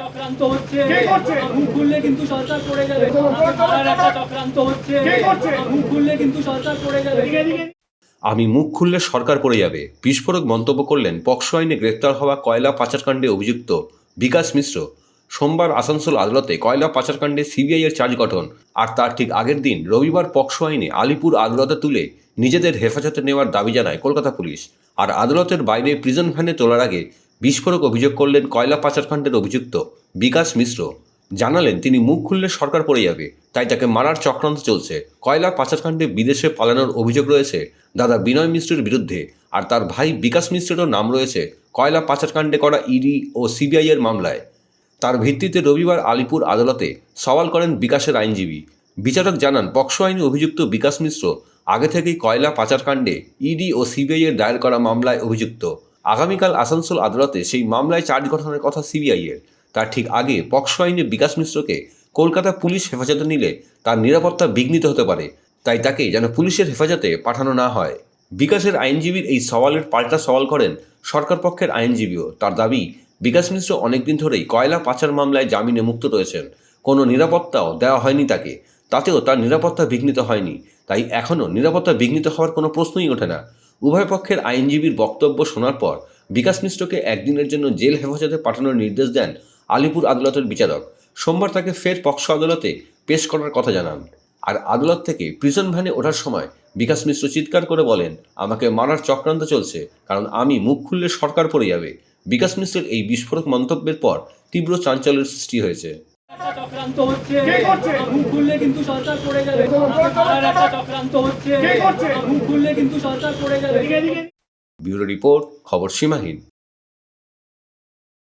চক্রান্ত হচ্ছে। কে করছে? মুখ খুললে কিন্তু সরকার পড়ে যাবে। একটা চক্রান্ত হচ্ছে। কে করছে? মুখ খুললে কিন্তু সরকার পড়ে যাবে। এদিকে এদিকে আমি মুখ খুললে সরকার পড়ে যাবে। বিস্ফোরক মন্তব্য করলেন পক্সো আইনে গ্রেপ্তার হওয়া কয়লা পাচারকাণ্ডে অভিযুক্ত বিকাশ মিশ্র। সোমবার আসানসোল আদালতে কয়লা পাচারকাণ্ডে সিবিআই এর চার্জ গঠন। আর তার ঠিক আগের দিন রবিবার পক্সো আইনে আলিপুর আদালতে তুলে নিজেদের হেফাজতে নেওয়ার দাবি জানায় কলকাতা পুলিশ। আর আদালতের বাইরে প্রিজন ভ্যানে তোলার আগে বিস্ফোরক অভিযোগ করলেন কয়লা পাচারকাণ্ডের অভিযুক্ত বিকাশ মিশ্র। জানালেন, তিনি মুখ খুললে সরকার পড়ে যাবে, তাই তাকে মারার চক্রান্ত চলছে। কয়লা পাচারকাণ্ডে বিদেশে পালানোর অভিযোগ রয়েছে দাদা বিনয় মিশ্রের বিরুদ্ধে, আর তার ভাই বিকাশ মিশ্রেরও নাম রয়েছে কয়লা পাচারকাণ্ডে করা ইডি ও সিবিআই এর মামলায়। তার ভিত্তিতে রবিবার আলিপুর আদালতে সওয়াল করেন বিকাশের আইনজীবী। বিচারক জানান, পক্সো আইনে অভিযুক্ত বিকাশ মিশ্র আগে থেকেই কয়লা পাচারকাণ্ডে ইডি ও সিবিআই এর দায়ের করা মামলায় অভিযুক্ত। আগামীকাল আসানসোল আদালতে সেই মামলায় চার্জ গঠনের কথা সিবিআই এর তার ঠিক আগে পক্সো আইনে বিকাশ মিশ্রকে কলকাতা পুলিশ হেফাজতে নিলে তার নিরাপত্তা বিঘ্নিত হতে পারে। তাই তাকে যেন পুলিশের হেফাজতে পাঠানো না হয়। বিকাশের আইনজীবীর এই সওয়ালের পাল্টা সওয়াল করেন সরকার পক্ষের আইনজীবীও। তার দাবি, বিকাশ মিশ্র অনেকদিন ধরেই কয়লা পাচার মামলায় জামিনে মুক্ত রয়েছেন। কোনো নিরাপত্তাও দেওয়া হয়নি তাকে। তাতেও তার নিরাপত্তা বিঘ্নিত হয়নি। তাই এখনও নিরাপত্তা বিঘ্নিত হওয়ার কোনো প্রশ্নই ওঠে না। উভয় পক্ষের আইনজীবীর বক্তব্য শোনার পর বিকাশ মিশ্রকে একদিনের জন্য জেল হেফাজতে পাঠানোর নির্দেশ দেন আলিপুর আদালতের বিচারক। সোমবার তাকে ফের পক্ষ আদালতে পেশ করার কথা জানান। আর আদালত থেকে প্রিজন ভ্যানে ওঠার সময় বিকাশ মিশ্র চিৎকার করে বলেন, আমাকে মারার চক্রান্ত চলছে, কারণ আমি মুখ খুললে সরকার পড়ে যাবে। বিকাশ মিশ্রের এই বিস্ফোরক মন্তব্যের পর তীব্র চাঞ্চল্যের সৃষ্টি হয়েছে। চক্রান্ত হচ্ছে। কে মুখ খুললে কিন্তু সরকার পড়ে যাবে। আমাকে মারার একটা চক্রান্ত হচ্ছে। কে মুখ খুললে কিন্তু সরকার পড়ে যাবে। ব্যুরো রিপোর্ট খবর সীমাহীন।